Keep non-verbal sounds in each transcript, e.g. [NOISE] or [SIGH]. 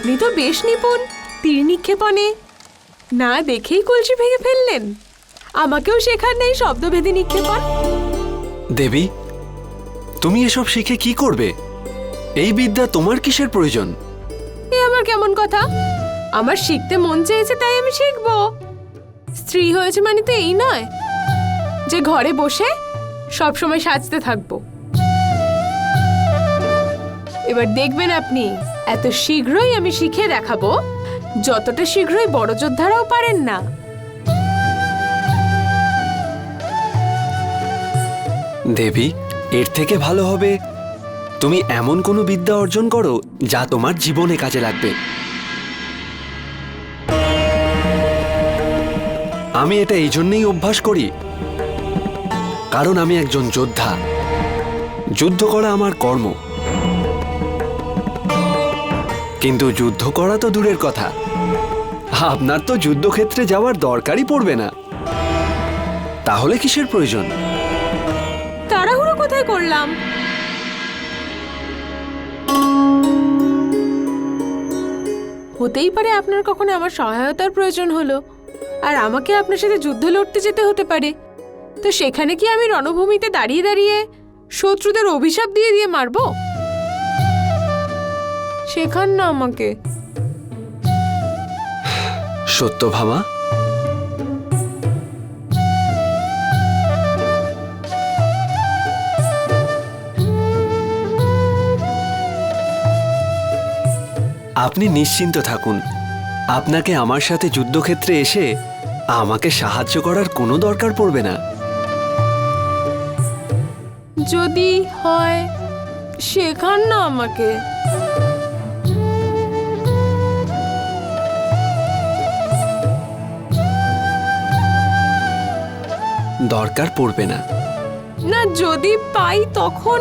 আপনি তো বেশ নিপুণ তীর নিক্ষেপণে। না দেখেই কলসি ভেঙে ফেললেন। আমাকেও শেখার নেই শব্দভেদী নিক্ষেপণ। দেবী তুমি এসব শিখে কি করবে? এই বিদ্যা তোমার কিসের প্রয়োজন? এ আমার কেমন কথা? আমার শিখতে মন চেয়েছে তাই আমি শিখব। স্ত্রী হয়েছে মানে তো এই নয়। যে ঘরে বসে সব সময় সাজতে থাকব। এবার দেখবেন আপনি এত শীঘ্রই আমি শিখে দেখাবো। যতটা শীঘ্রই বড় যোদ্ধারাও পারেন না। দেবী, এর থেকে ভালো হবে, তুমি এমন কোনো বিদ্যা অর্জন করো যা তোমার জীবনে কাজে লাগবে। আমি এটা এই জন্যেই অভ্যাস করি, কারণ আমি একজন যোদ্ধা। যুদ্ধ করা আমার কর্ম। কিন্তু যুদ্ধ করা তো দূরের কথা। আপনার তো যুদ্ধক্ষেত্রে যাওয়ার দরকারই পড়বে না। তাহলে কিসের প্রয়োজন? তাড়াহুড়ো কোথায় করলাম? হতেই পারে আপনার কখনো আমার সহায়তার প্রয়োজন হলো, আর আমাকে আপনার সাথে যুদ্ধ লড়তে যেতে হতে পারে। তো সেখানে কি আমি রণভূমিতে দাঁড়িয়ে দাঁড়িয়ে শত্রুদের অভিশাপ দিয়ে দিয়ে মারবো? শেখান না আমাকে। সত্য ভাবা? আপনি নিশ্চিন্ত থাকুন। আপনাকে আমার সাথে যুদ্ধক্ষেত্রে এসে আমাকে সাহায্য করার কোনো দরকার পড়বে না। যদি হয় শেখান না আমাকে। দরকার পড়বে না। না যদি পাই তখন।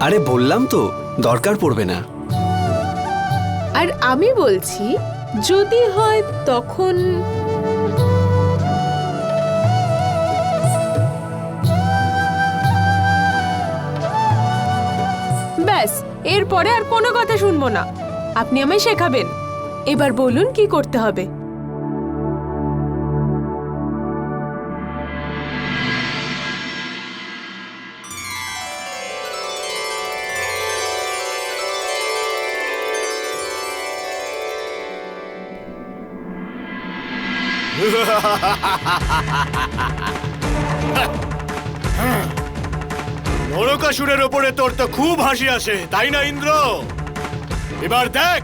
আরে বললাম তো দরকার পড়বে না। আর আমি বলছি যদি হয় তখন। ব্যাস এরপরে আর কোনো কথা শুনব না। আপনি আমায় শেখাবেন। এবার বলুন কি করতে হবে। নরকাসুরের ওপরে তোর তো খুব হাসি আসে, তাই না, ইন্দ্র? এবার দেখ,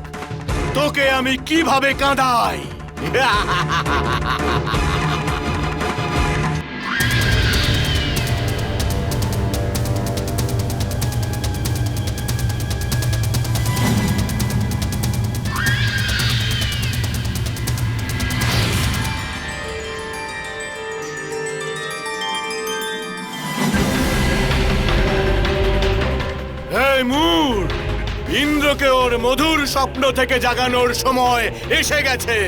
তোকে আমি কীভাবে কাঁদাই? [LAUGHS] মধুর স্বপ্ন থেকে জাগানোর সময় এসে গেছে।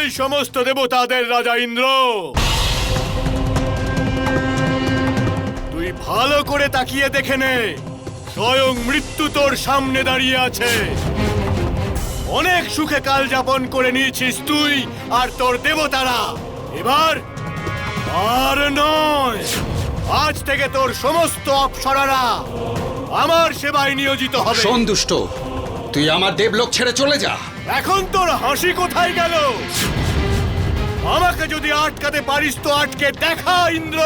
এই সমস্ত দেবতাদের রাজা ইন্দ্র। তুই ভালো করে তাকিয়ে দেখে নে, স্বয়ং মৃত্যু তোর সামনে দাঁড়িয়ে আছে। অনেক সুখে কাল যাপন করে নিয়েছিস তুই আর তোর দেবতারা। এবার আর নয়, আজ থেকে তোর সমস্ত অপসরারা আমার সেবায় নিয়োজিত হবে। সন্তুষ্ট তুই আমার দেবলোক ছেড়ে চলে যা। এখন তোর হাসি কোথায় গেল? আমাকে যদি আটকাতে পারিস তো আটকে দেখা ইন্দ্র!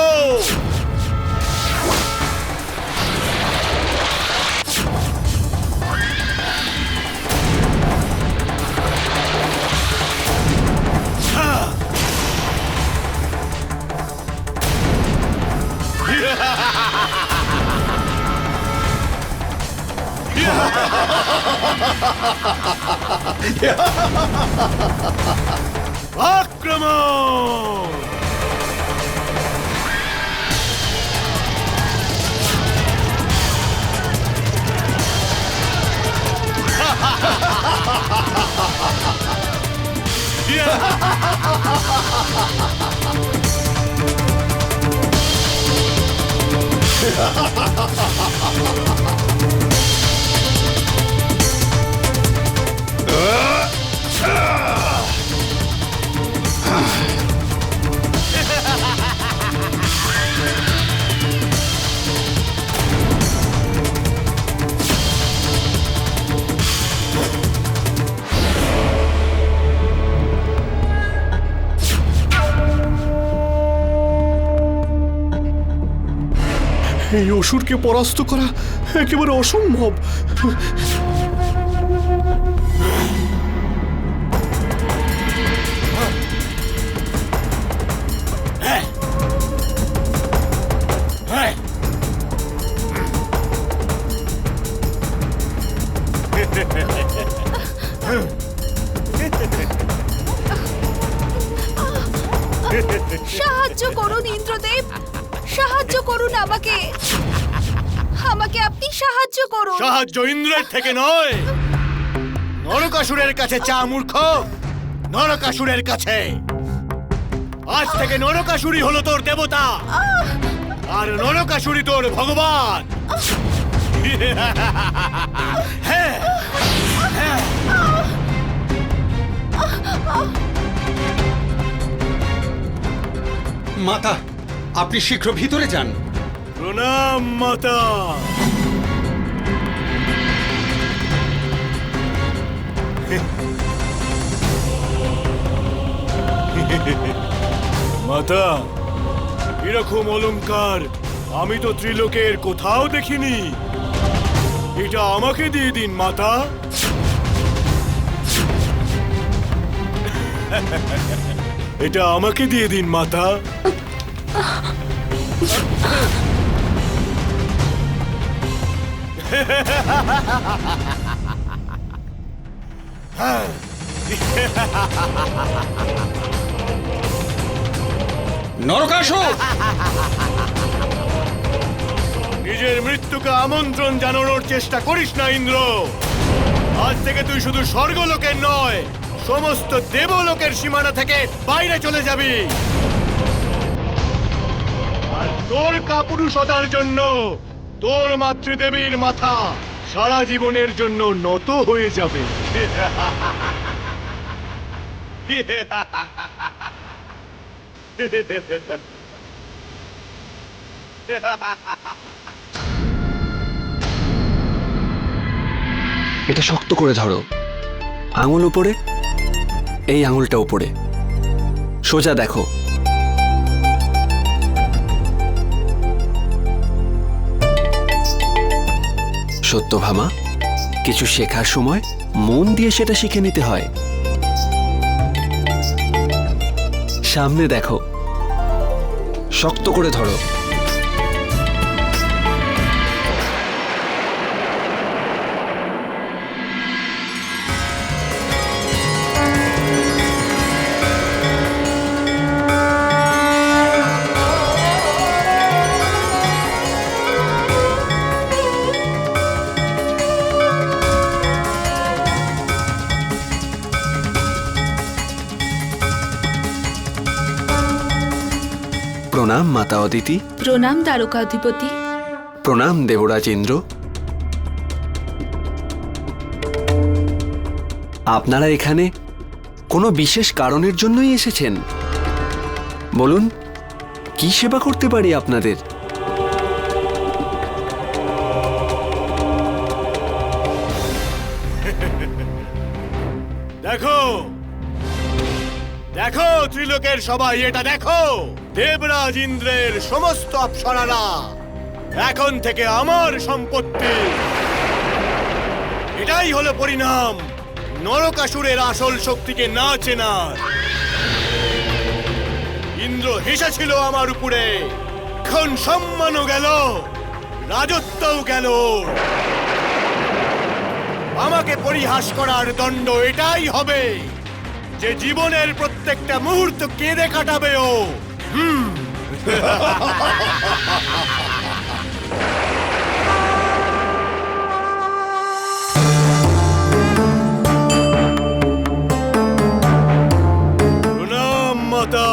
Akramon! yeah! এই অসুরকে পরাস্ত করা একেবারে অসম্ভব। আমাকে আপনি সাহায্য করুন। সাহায্য ইন্দ্রের থেকে নয়। নরকাসুরের কাছে চা মূর্খ। নরকাসুরের কাছে। আজ থেকে নরকাসুরি হলো তোর দেবতা। আর নরকাসুরি তোর ভগবান। হ্যাঁ মাতা আপনি শীঘ্র ভিতরে যান। প্রণাম, মাতা। মাতা, এরকম অলঙ্কার আমি তো ত্রিলোকের কোথাও দেখিনি। এটা আমাকে দিয়ে দিন, মাতা। এটা আমাকে দিয়ে দিন, মাতা। নরকাসুর! নিজের মৃত্যুকে আমন্ত্রণ জানানোর চেষ্টা করিস না, ইন্দ্র। আজ থেকে তুই শুধু স্বর্গলোকের নয়, সমস্ত দেবলোকের সীমানা থেকে বাইরে চলে যাবি। আর তোর কাপুরুষতার জন্য তোর মাতৃদেবীর মাথা সারা জীবনের জন্য নত হয়ে যাবে। এটা শক্ত করে ধরো। আঙুল উপরে, এই আঙুলটা উপরে। সোজা দেখো। সত্যভামা কিছু শেখার সময় মন দিয়ে সেটা শিখে নিতে হয়। সামনে দেখো। শক্ত করে ধরো। মাতা অদিতি। প্রণাম দ্বারকাধিপতি প্রণাম দেবরাজ ইন্দ্র। আপনারা এখানে কোনো বিশেষ কারণের জন্যই এসেছেন? বলুন কি সেবা করতে পারি আপনাদের? দেখো দেখো ত্রিলোকের সবাই এটা দেখো। দেবরাজ ইন্দ্রের সমস্ত অপ্সরারা এখন থেকে আমার সম্পত্তি। এটাই হলো পরিণাম। নরকাসুরের আসল শক্তিকে না চেনার। ইন্দ্র হেসেছিল আমার উপরে। এখন সম্মানও গেল, রাজত্বও গেল। আমাকে পরিহাস করার দণ্ড এটাই হবে যে জীবনের প্রত্যেকটা মুহূর্ত কেঁদে কাটাবে ও। প্রণাম মাতা।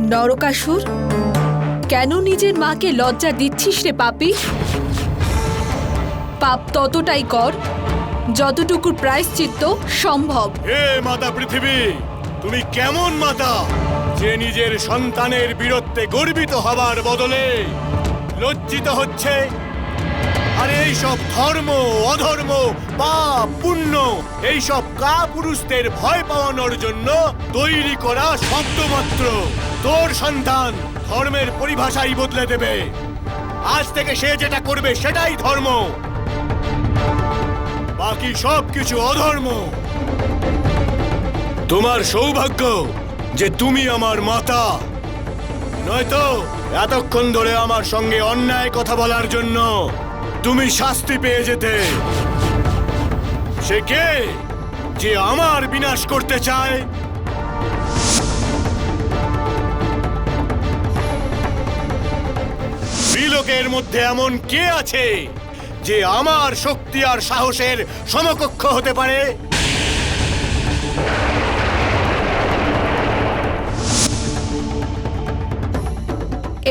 নরকাসুর কেন নিজের মাকে লজ্জা দিচ্ছিস রে পাপি? পাপ ততটাই কর যতটুকুর প্রায়শ্চিত্ত সম্ভব। হে মাতা পৃথিবী! তুমি কেমন মাতা? যে নিজের সন্তানের বীরত্বে গর্বিত হবার বদলে লজ্জিত হচ্ছে। আর এই সব ধর্ম, অধর্ম, পাপ, পুণ্য, এই সব কা পুরুষদের ভয় পাওয়ানোর জন্য তৈরি করা শব্দমাত্র। তোর সন্তান ধর্মের পরিভাষাই বদলে দেবে। আজ থেকে সে যেটা করবে সেটাই ধর্ম। বাকি সব কিছু অধর্ম। তোমার সৌভাগ্য যে তুমি আমার মাতা। নয়তো এতক্ষণ ধরে আমার সঙ্গে অন্যায় কথা বলার জন্য তুমি শাস্তি পেয়ে যেতে। সে কে যে আমার বিনাশ করতে চায়? ত্রিলোকের মধ্যে এমন কে আছে যে আমার শক্তি আর সাহসের সমকক্ষ হতে পারে?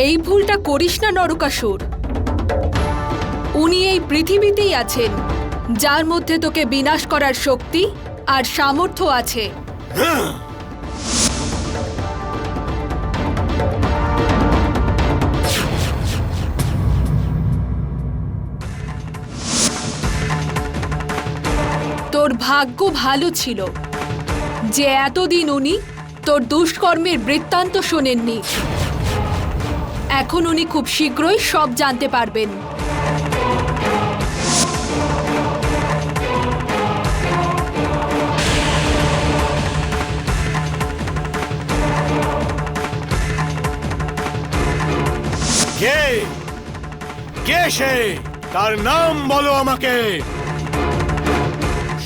এই ভুলটা করিস না, নরকাসুর। উনি এই পৃথিবীতেই আছেন, যার মধ্যে তোকে বিনাশ করার শক্তি আর সামর্থ্য আছে। তোর ভাগ্য ভালো ছিল, যে এতদিন উনি তোর দুষ্কর্মের বৃত্তান্ত শোনেননি। এখন উনি খুব শীঘ্রই সব জানতে পারবেন। কে? কে সে? তার নাম বলো আমাকে।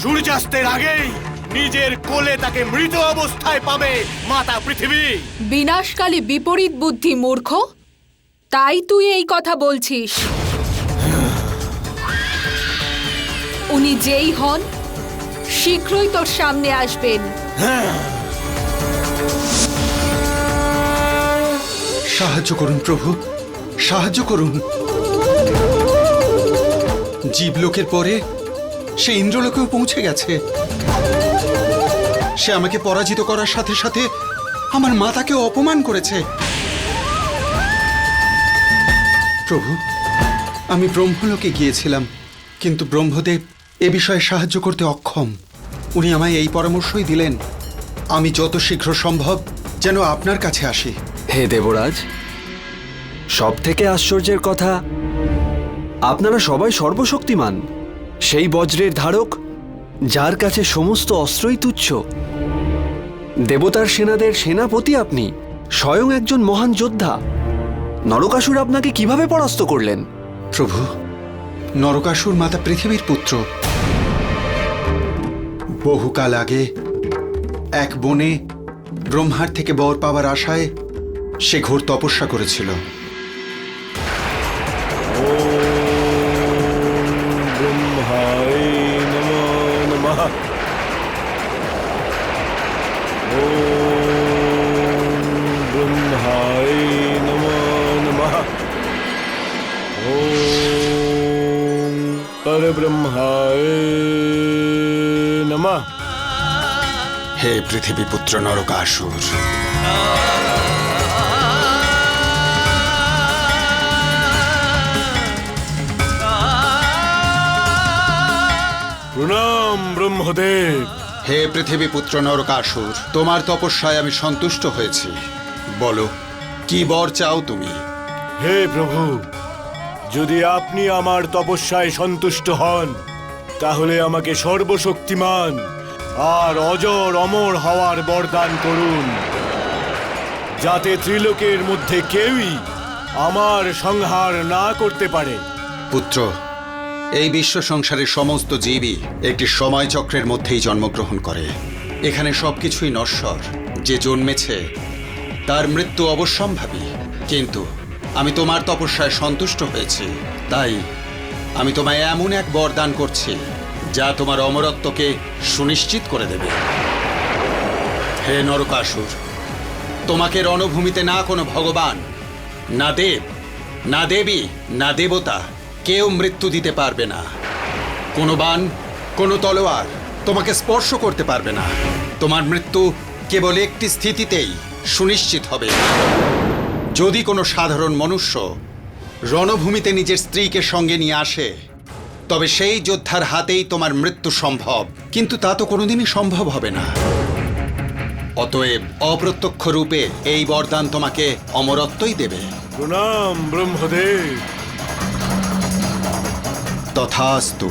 সূর্যাস্তের আগেই নিজের কোলে তাকে মৃত অবস্থায় পাবে মাতা পৃথিবী। বিনাশকালে বিপরীত বুদ্ধি মূর্খ। তাই তুই এই কথা বলছিস। উনি যেই হন, শীঘ্রই তোর সামনে আসবেন। সাহায্য করুন, প্রভু। সাহায্য করুন। জীবলোকের পরে সে ইন্দ্রলোকেও পৌঁছে গেছে। সে আমাকে পরাজিত করার সাথে সাথে আমার মাতাকেও অপমান করেছে। প্রভু, আমি ব্রহ্মলোকে গিয়েছিলাম, কিন্তু ব্রহ্মদেব এ বিষয়ে সাহায্য করতে অক্ষম। উনি আমায় এই পরামর্শই দিলেন, আমি যত শীঘ্র সম্ভব যেন আপনার কাছে আসি। হে দেবরাজ সব থেকে আশ্চর্যের কথা, আপনারা সবাই সর্বশক্তিমান, সেই বজ্রের ধারক, যার কাছে সমস্ত অস্ত্রই তুচ্ছ। দেবতার সেনাদের সেনাপতি আপনি, স্বয়ং একজন মহান যোদ্ধা। নরকাসুর আপনাকে কীভাবে পরাস্ত করলেন? প্রভু নরকাসুর মাতা পৃথিবীর পুত্র। বহুকাল আগে এক বনে ব্রহ্মার থেকে বর পাওয়ার আশায় সে ঘোর তপস্যা করেছিল। ব্রহ্মায় নমো নমঃ। পরব্রহ্মায় নমঃ। হে পৃথিবী পুত্র নরকাসুর প্রণাম ব্রহ্মদেব। হে পৃথিবী পুত্র নরকাসুর তোমার তপস্যায় আমি সন্তুষ্ট হয়েছি। বলো কি বর চাও তুমি? হে প্রভু যদি আপনি আমার তপস্যায় সন্তুষ্ট হন, তাহলে আমাকে সর্বশক্তিমান আর অজর অমর হওয়ার বরদান করুন, যাতে ত্রিলোকের মধ্যে কেউই আমার সংহার না করতে পারে। পুত্র, এই বিশ্ব সংসারের সমস্ত জীবই একটি সময় চক্রের মধ্যেই জন্মগ্রহণ করে। এখানে সবকিছুই নশ্বর, যে জন্মেছে, তার মৃত্যু অবশ্যম্ভাবী। কিন্তু আমি তোমার তপস্যায় সন্তুষ্ট হয়েছি। তাই আমি তোমায় এমন এক বরদান করছি, যা তোমার অমরত্বকে সুনিশ্চিত করে দেবে। হে নরকাসুর, তোমাকে রণভূমিতে না কোনো ভগবান, না দেব, না দেবী, না দেবতা কেউ মৃত্যু দিতে পারবে না। কোনো বান, কোনো তলোয়ার তোমাকে স্পর্শ করতে পারবে না। তোমার মৃত্যু কেবল একটি স্থিতিতেই সুনিশ্চিত হবে। যদি কোনো সাধারণ মনুষ্য রণভূমিতে নিজের স্ত্রীকে সঙ্গে নিয়ে আসে তবে সেই যোদ্ধার হাতেই তোমার মৃত্যু সম্ভব। কিন্তু তা তো কোনোদিনই সম্ভব হবে না। অতএব অপ্রত্যক্ষ রূপে এই বরদান তোমাকে অমরত্বই দেবে। প্রণাম ব্রহ্মদেব। তথাস্তু।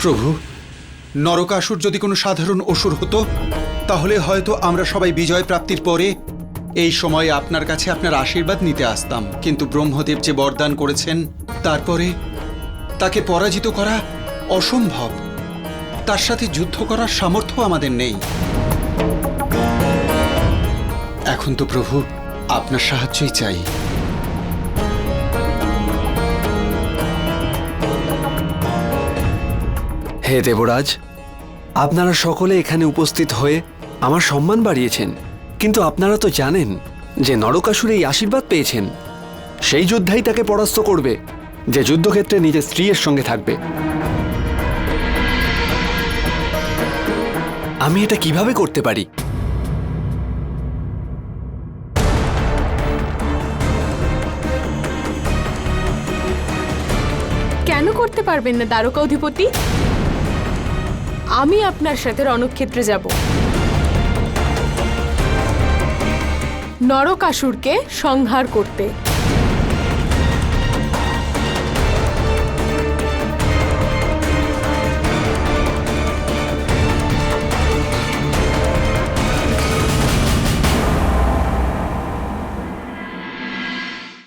প্রভু, নরকাসুর যদি কোনো সাধারণ অসুর হতো, তাহলে হয়তো আমরা সবাই বিজয় প্রাপ্তির পরে এই সময়ে আপনার কাছে আপনার আশীর্বাদ নিতে আসতাম। কিন্তু ব্রহ্মদেব যে বরদান করেছেন, তারপরে তাকে পরাজিত করা অসম্ভব। তার সাথে যুদ্ধ করার সামর্থ্য আমাদের নেই। এখন তো প্রভু আপনার সাহায্যই চাই। হে দেবরাজ, আপনারা সকলে এখানে উপস্থিত হয়ে আমার সম্মান বাড়িয়েছেন। কিন্তু আপনারা তো জানেন যে নরকাসুর এই আশীর্বাদ পেয়েছেন। সেই যোদ্ধাই তাকে পরাস্ত করবে, যে যুদ্ধক্ষেত্রে নিজের স্ত্রীর সঙ্গে থাকবে। আমি এটা কীভাবে করতে পারি? করতে পারবেন না দ্বারকা অধিপতি। আমি আপনার সাথে রণক্ষেত্রে যাব। নরকাসুরকে সংহার করতে।